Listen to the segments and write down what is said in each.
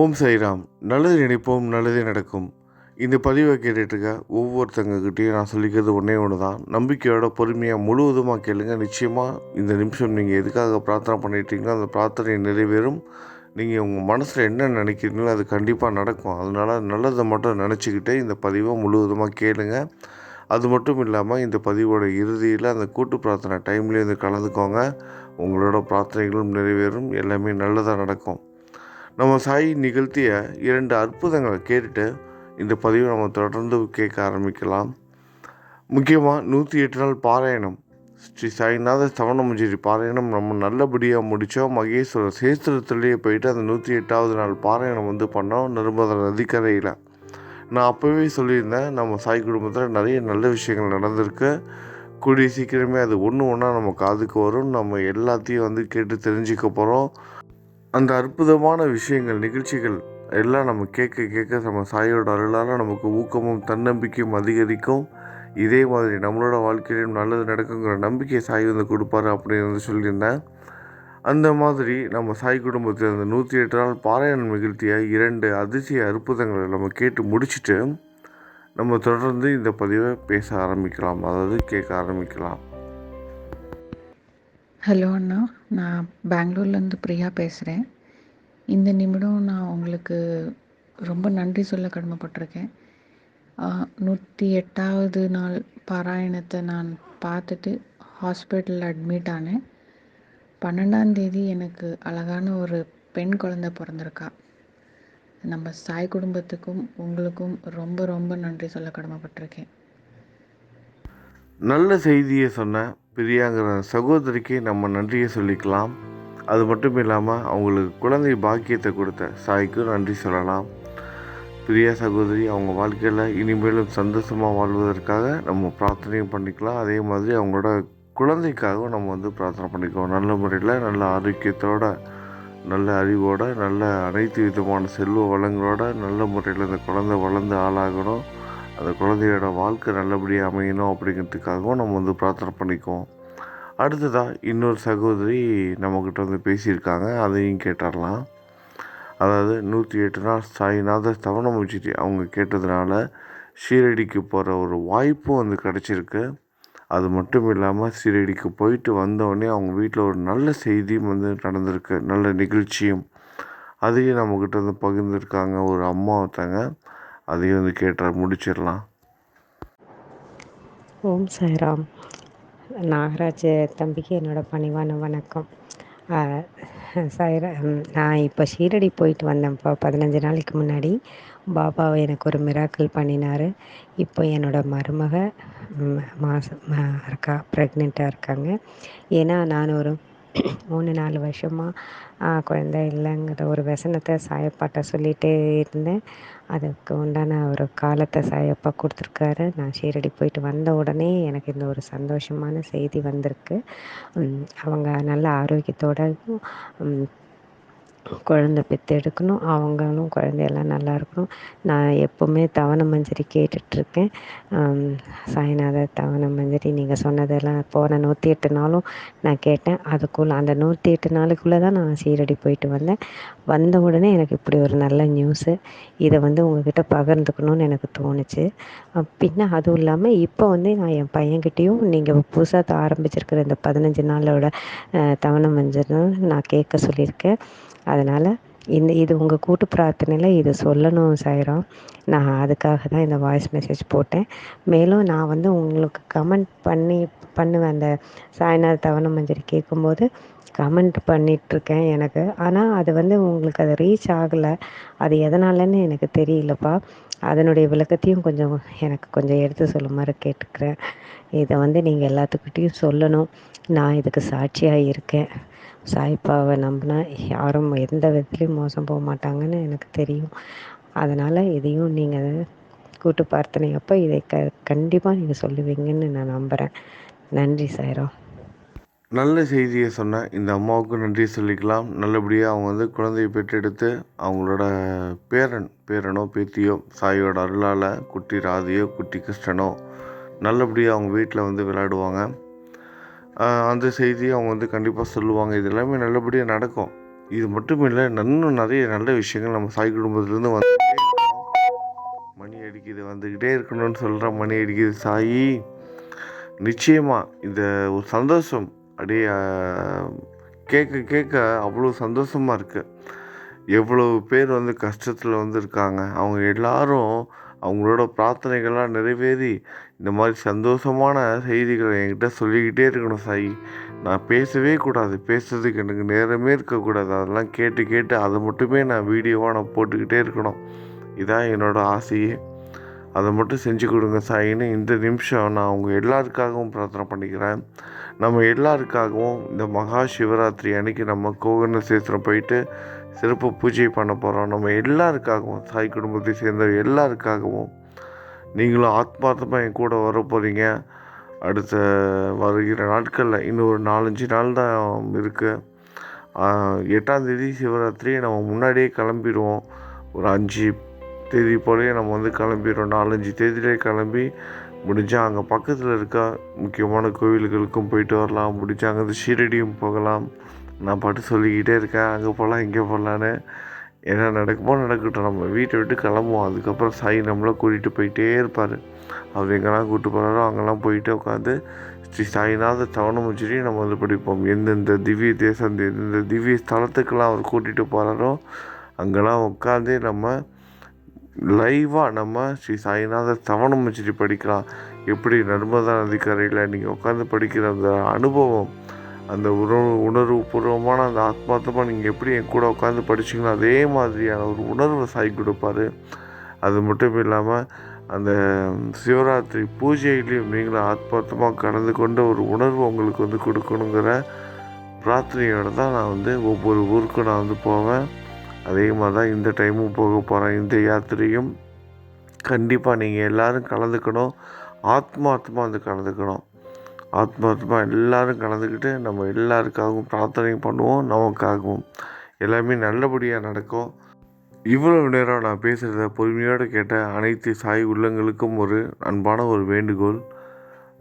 ஓம் சைராம் நல்லது நினைப்போம் நல்லதே நடக்கும். இந்த பதிவை கேட்டுட்ருக்க ஒவ்வொருத்தங்கக்கிட்டேயும் நான் சொல்லிக்கிறது ஒன்றே ஒன்று தான் நம்பிக்கையோட பொறுமையாக முழுவதுமாக கேளுங்க. நிச்சயமாக இந்த நிமிஷம் நீங்கள் எதுக்காக பிரார்த்தனை பண்ணிட்டீங்களோ அந்த பிரார்த்தனை நிறைவேறும். நீங்கள் உங்கள் மனசில் என்ன நினைக்கிறீங்களோ அது கண்டிப்பாக நடக்கும். அதனால் நல்லதை மட்டும் நினச்சிக்கிட்டே இந்த பதிவை முழுவதுமாக கேளுங்க. அது மட்டும் இல்லாமல் இந்த பதிவோட இறுதியில் அந்த கூட்டு பிரார்த்தனை டைம்லேயே வந்து கலந்துக்கோங்க. உங்களோட பிரார்த்தனைகளும் நிறைவேறும். எல்லாமே நல்லதாக நடக்கும். நம்ம சாய் நிகழ்த்திய இரண்டு அற்புதங்களை கேட்டுட்டு இந்த பதிவை நம்ம தொடர்ந்து கேட்க ஆரம்பிக்கலாம். முக்கியமாக நூற்றி எட்டு நாள் பாராயணம். ஸ்ரீ சாய்நாத சவணமஞ்சேரி பாராயணம் நம்ம நல்லபடியாக முடித்தோம் மகேஸ்வரர் சேஸ்திரத்துலேயே போயிட்டு அந்த நூற்றி எட்டாவது நாள் பாராயணம் வந்து பண்ணோம் நர்மதா நதிக்கரையில். நான் அப்போவே சொல்லியிருந்தேன் நம்ம சாய் குடும்பத்தில் நிறைய நல்ல விஷயங்கள் நடந்திருக்கு. கூடிய சீக்கிரமே அது ஒன்று ஒன்றா நம்ம காதுக்கு வரும். நம்ம எல்லாத்தையும் வந்து கேட்டு தெரிஞ்சுக்க போகிறோம் அந்த அற்புதமான விஷயங்கள் நிகழ்ச்சிகள் எல்லாம் நம்ம கேட்க கேட்க நம்ம சாயோட அருளால் நமக்கு ஊக்கமும் தன்னம்பிக்கையும் அதிகரிக்கும். இதே மாதிரி நம்மளோட வாழ்க்கையிலும் நல்லது நடக்குங்கிற நம்பிக்கையை சாய் வந்து கொடுப்பாரு அப்படின்னு வந்து சொல்லியிருந்தேன். அந்த மாதிரி நம்ம சாய் குடும்பத்தில் அந்த நூற்றி எட்டு நாள் பாராயணம் நிகழ்த்திய இரண்டு அதிசய அற்புதங்களை நம்ம கேட்டு முடிச்சுட்டு நம்ம தொடர்ந்து இந்த பதிவை பேச ஆரம்பிக்கலாம். அதாவது கேட்க ஆரம்பிக்கலாம். ஹலோ அண்ணா நான் பெங்களூர்லேருந்து பிரியா பேசுகிறேன் இந்த நிமிடம் நான் உங்களுக்கு ரொம்ப நன்றி சொல்ல கடமைப்பட்டிருக்கேன். நூற்றி எட்டாவது நாள் பாராயணத்தை நான் பார்த்துட்டு ஹாஸ்பிட்டலில் அட்மிட் ஆனேன். பன்னெண்டாம் தேதி எனக்கு அழகான ஒரு பெண் குழந்தை பிறந்திருக்கா. நம்ம சாய் குடும்பத்துக்கும் உங்களுக்கும் ரொம்ப ரொம்ப நன்றி சொல்ல கடமைப்பட்டிருக்கேன். நல்ல செய்தியை சொன்ன பிரியாங்கிற சகோதரிக்கு நம்ம நன்றியை சொல்லிக்கலாம். அது மட்டும் இல்லாமல் அவங்களுக்கு குழந்தை பாக்கியத்தை கொடுத்த சாய்க்கும் நன்றி சொல்லலாம். பிரியா சகோதரி அவங்க வாழ்க்கையில் இனிமேலும் சந்தோஷமாக வாழ்வதற்காக நம்ம பிரார்த்தனையும் பண்ணிக்கலாம். அதே மாதிரி அவங்களோட குழந்தைக்காகவும் நம்ம வந்து பிரார்த்தனை பண்ணிக்குவோம். நல்ல முறையில் நல்ல ஆரோக்கியத்தோட நல்ல அறிவோட நல்ல அனைத்து விதமான செல்வ வளங்களோட நல்ல முறையில் அந்த குழந்தை வளர்ந்து ஆளாகணும். அந்த குழந்தையோட வாழ்க்கை நல்லபடியாக அமையணும் அப்படிங்கிறதுக்காகவும் நம்ம வந்து பிரார்த்தனை பண்ணிக்குவோம். அடுத்ததாக இன்னொரு சகோதரி நம்மக்கிட்ட வந்து பேசியிருக்காங்க அதையும் கேட்டுடலாம். அதாவது நூற்றி எட்டு நாள் சாய்நாத தவணம் வச்சுட்டு அவங்க கேட்டதுனால ஷீரடிக்கு போகிற ஒரு வாய்ப்பும் வந்து கிடச்சிருக்கு. அது மட்டும் இல்லாமல் ஷீரடிக்கு போயிட்டு வந்தோடனே அவங்க வீட்டில் ஒரு நல்ல செய்தியும் வந்து நடந்திருக்கு நல்ல நிகழ்ச்சியும். அதையும் நம்மக்கிட்ட வந்து பகிர்ந்துருக்காங்க ஒரு அம்மா ஒருத்தங்க. அதையும் வந்து கேட்டால் முடிச்சிடலாம். ஓம் சாய்ராம். நாகராஜ் தம்பிக்கு என்னோடய பணிவான வணக்கம். சாய்ரா நான் இப்போ ஷீரடி போயிட்டு வந்தேன்ப்பா. பதினஞ்சு நாளைக்கு முன்னாடி பாபாவை எனக்கு ஒரு மிராக்கிள் பண்ணினார். இப்போ என்னோடய மருமக மாசம் இருக்கா ப்ரெக்னெண்ட்டாக இருக்காங்க. ஏன்னா நான் ஒரு மூணு நாலு வருஷமாக குழந்த இல்லைங்கிற ஒரு வசனத்தை சாயப்பாட்ட சொல்லிகிட்டே இருந்தேன். அதுக்கு உண்டான ஒரு காலத்தை சாயப்பா கொடுத்துருக்காரு. நான் ஷீரடி போயிட்டு வந்த உடனே எனக்கு இந்த ஒரு சந்தோஷமான செய்தி வந்திருக்கு. அவங்க நல்ல ஆரோக்கியத்தோடு குழந்த பெற்றெடுக்கணும் அவங்களும் குழந்தையெல்லாம் நல்லா இருக்கணும். நான் எப்போவுமே தவண மஞ்சரி கேட்டுட்ருக்கேன். சாய்நாத தவண மஞ்சரி நீங்கள் சொன்னதெல்லாம் போன நூற்றி எட்டு நாளும் நான் கேட்டேன். அதுக்குள்ளே அந்த நூற்றி எட்டு நாளுக்குள்ளே தான் நான் சீரடி போயிட்டு வந்தேன். வந்த உடனே எனக்கு இப்படி ஒரு நல்ல நியூஸு இதை வந்து உங்ககிட்ட பகிர்ந்துக்கணும்னு எனக்கு தோணுச்சு. பின்ன அதுவும் இல்லாமல் இப்போ வந்து நான் என் பையன்கிட்டேயும் நீங்கள் புதுசாக ஆரம்பிச்சிருக்கிற இந்த பதினஞ்சு நாளோட தவண மஞ்சள் நான் கேட்க சொல்லியிருக்கேன். அதனால் இந்த இது உங்கள் கூட்டு பிரார்த்தனையில் இது சொல்லணும் சாயிரம் நான் அதுக்காக தான் இந்த வாய்ஸ் மெசேஜ் போட்டேன். மேலும் நான் வந்து உங்களுக்கு கமெண்ட் பண்ணி பண்ணுவேன் அந்த சாய்நாத தவண மஞ்சரி கேட்கும்போது. கமெண்ட் பண்ணிகிட்ருக்கேன் எனக்கு. ஆனால் அது வந்து உங்களுக்கு அது ரீச் ஆகலை. அது எதனாலன்னு எனக்கு தெரியலப்பா. அதனுடைய விளக்கத்தையும் கொஞ்சம் எனக்கு கொஞ்சம் எடுத்து சொல்லுமாறு கேட்டுக்கிறேன். இதை வந்து நீங்கள் எல்லாத்துக்கிட்டேயும் சொல்லணும். நான் இதுக்கு சாட்சியாக இருக்கேன். சாய்ப்பாவை நம்பினா யாரும் எந்த விதத்துலேயும் மோசம் போக மாட்டாங்கன்னு எனக்கு தெரியும். அதனால் இதையும் நீங்கள் கூட்டு பிரார்த்தனை அப்போ இதை க கண்டிப்பாக நீங்கள் சொல்லுவீங்கன்னு நான் நம்புகிறேன் நன்றி சாய்ராம் நல்ல செய்தியை சொன்ன இந்த அம்மாவுக்கு நன்றி சொல்லிக்கலாம். நல்லபடியாக அவங்க வந்து குழந்தையை பெற்றெடுத்து அவங்களோட பேரன் பேரனோ பேத்தியோ சாயோட அருளால் குட்டி ராதியோ குட்டி கிருஷ்ணனோ நல்லபடியாக அவங்க வீட்டில் வந்து விளையாடுவாங்க. அந்த செய்தியை அவங்க வந்து கண்டிப்பாக சொல்லுவாங்க. இது எல்லாமே நல்லபடியாக நடக்கும். இது மட்டும் இல்லை இன்னும் நிறைய நல்ல விஷயங்கள் நம்ம சாய் குடும்பத்துலேருந்து வந்து இருக்கணும். மணி அடிக்குது வந்துக்கிட்டே இருக்கணும்னு சொல்கிற மணி அடிக்குது சாயி. நிச்சயமாக இந்த ஒரு சந்தோஷம். அப்படியே கேட்க கேட்க அவ்வளோ சந்தோஷமாக இருக்குது எவ்வளோ பேர் வந்து கஷ்டத்தில் வந்து இருக்காங்க. அவங்க எல்லாரும் அவங்களோட பிரார்த்தனைகள்லாம் நிறைவேறி இந்த மாதிரி சந்தோஷமான செய்திகளை என்கிட்ட சொல்லிக்கிட்டே இருக்கணும் சாய். நான் பேசவே கூடாது. பேசுறதுக்கு எனக்கு நேரமே இருக்கக்கூடாது. அதெல்லாம் கேட்டு கேட்டு அதை மட்டுமே நான் வீடியோவாக நான் போட்டுக்கிட்டே இருக்கணும். இதான் என்னோடய ஆசையே. அதை மட்டும் செஞ்சு கொடுங்க சாயின்னு இந்த நிமிஷம் நான் அவங்க எல்லாருக்காகவும் பிரார்த்தனை பண்ணிக்கிறேன். நம்ம எல்லாருக்காகவும் இந்த மகா சிவராத்திரி அன்னைக்கு நம்ம கோகர்ண சேத்திரம் போயிட்டு சிறப்பு பூஜை பண்ண போகிறோம் நம்ம எல்லாருக்காகவும் சாய் குடும்பத்தை சேர்ந்த எல்லாருக்காகவும் நீங்களும் ஆத்மார்த்தமாக என் கூட வர போகிறீங்க அடுத்த வருகிற நாட்களில் இன்னும் ஒரு நாலஞ்சு நாள் தான் இருக்குது எட்டாந்தேதி சிவராத்திரி. நம்ம முன்னாடியே கிளம்பிடுவோம். ஒரு அஞ்சு தேதி போலேயே நம்ம வந்து கிளம்பிடுவோம் நாலஞ்சு தேதியிலே கிளம்பி முடிஞ்சால் அங்கே பக்கத்தில் இருக்க முக்கியமான கோவில்களுக்கும் போயிட்டு வரலாம். முடிஞ்சால் அங்கே ஷீரடியும் போகலாம். நான் பாட்டு சொல்லிக்கிட்டே இருக்கேன் அங்கே போகலாம் இங்கே போகலான்னு என்ன நடக்குமோ நடக்கட்டும் நம்ம வீட்டை விட்டு கிளம்புவோம். அதுக்கப்புறம் சாய் நம்மளை கூட்டிகிட்டு போயிட்டே இருப்பார். அவர் எங்கெல்லாம் கூப்பிட்டு போகிறாரோ அங்கெல்லாம் போயிட்டு உட்காந்து ஸ்ரீ சாய்நாத தவணமுச்சிரி நம்ம வந்து படிப்போம். எந்தெந்த திவ்ய தேசம் எந்தெந்த திவ்ய ஸ்தலத்துக்கெல்லாம் அவர் கூட்டிகிட்டு போகிறாரோ அங்கெல்லாம் உட்காந்து நம்ம லைவாக நம்ம ஸ்ரீ சாய்நாத தவணமுச்சிரி படிக்கலாம். எப்படி நர்மதா நதிக்கரையில் நீங்கள் உட்காந்து படிக்கிற அந்த அனுபவம் அந்த உணர்வு உணர்வு பூர்வமான அந்த ஆத்மார்த்தமாக நீங்கள் எப்படி என் கூட உட்காந்து படிச்சீங்களோ அதே மாதிரியான ஒரு உணர்வை சாய் கொடுப்பாரு. அது மட்டும் இல்லாமல் அந்த சிவராத்திரி பூஜையிலையும் நீங்களும் ஆத்மார்த்தமாக கலந்து கொண்ட ஒரு உணர்வு உங்களுக்கு வந்து கொடுக்கணுங்கிற பிரார்த்தனையோடு தான் நான் வந்து ஒவ்வொரு ஊருக்கும் நான் வந்து போவேன். அதே மாதிரி தான் இந்த டைமும் போக போகிறேன் இந்த யாத்திரையும் கண்டிப்பாக நீங்கள் எல்லோரும் கலந்துக்கணும். ஆத்மார்த்தமாக வந்து கலந்துக்கணும். ஆத்மார்த்தமாக எல்லோரும் கலந்துக்கிட்டு நம்ம எல்லாருக்காகவும் பிரார்த்தனையும் பண்ணுவோம் நமக்காகவும். எல்லாமே நல்லபடியாக நடக்கும். இவ்வளவு நேரம் நான் பேசுகிறத பொறுமையோடு கேட்ட அனைத்து சாய் உள்ளங்களுக்கும் ஒரு அன்பான ஒரு வேண்டுகோள்.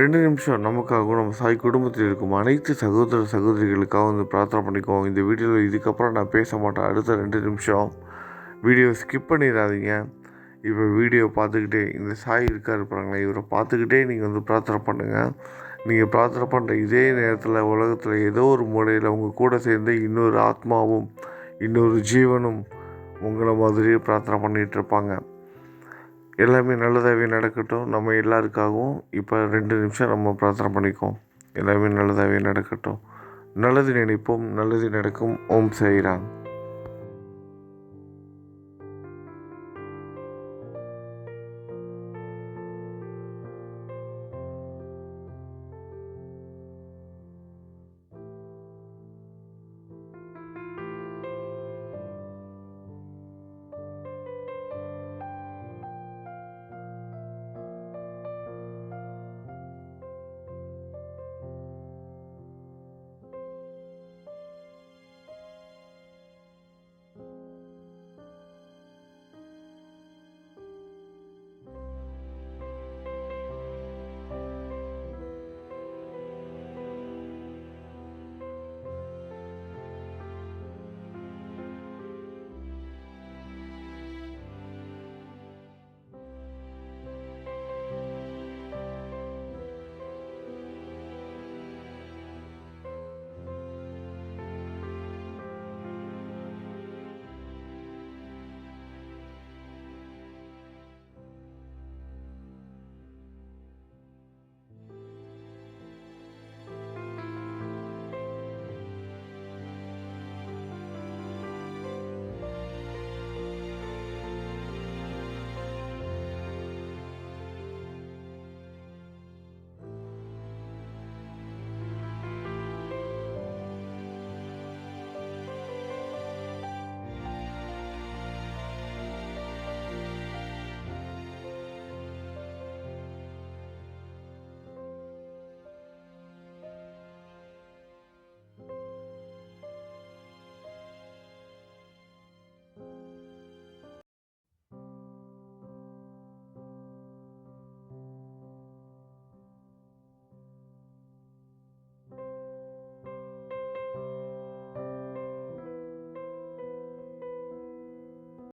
ரெண்டு நிமிஷம் நமக்காகவும் நம்ம சாய் குடும்பத்தில் இருக்கும் அனைத்து சகோதர சகோதரிகளுக்காக வந்து பிரார்த்தனை பண்ணிக்குவோம். இந்த வீடியோவில் இதுக்கப்புறம் நான் பேச மாட்டேன். அடுத்த ரெண்டு நிமிஷம் வீடியோ ஸ்கிப் பண்ணிடாதீங்க. இப்போ வீடியோ பார்த்துக்கிட்டே இந்த சாய் இருக்கார் பாருங்களேன். இவரை பார்த்துக்கிட்டே நீங்கள் வந்து பிரார்த்தனை பண்ணுங்கள் நீங்கள் பிரார்த்தனை பண்ணுற இதே நேரத்தில் உலகத்தில் ஏதோ ஒரு மூலையில் உங்கள் கூட சேர்ந்து இன்னொரு ஆத்மாவும் இன்னொரு ஜீவனும் உங்களை மாதிரியே பிரார்த்தனை பண்ணிகிட்டு இருப்பாங்க. எல்லாமே நல்லதாகவே நடக்கட்டும். நம்ம எல்லாருக்காகவும் இப்போ ரெண்டு நிமிஷம் நம்ம பிரார்த்தனை பண்ணிக்குவோம். எல்லாமே நல்லதாகவே நடக்கட்டும். நல்லது நினைப்போம். நல்லது நடக்கும். ஓம் செய்கிறான்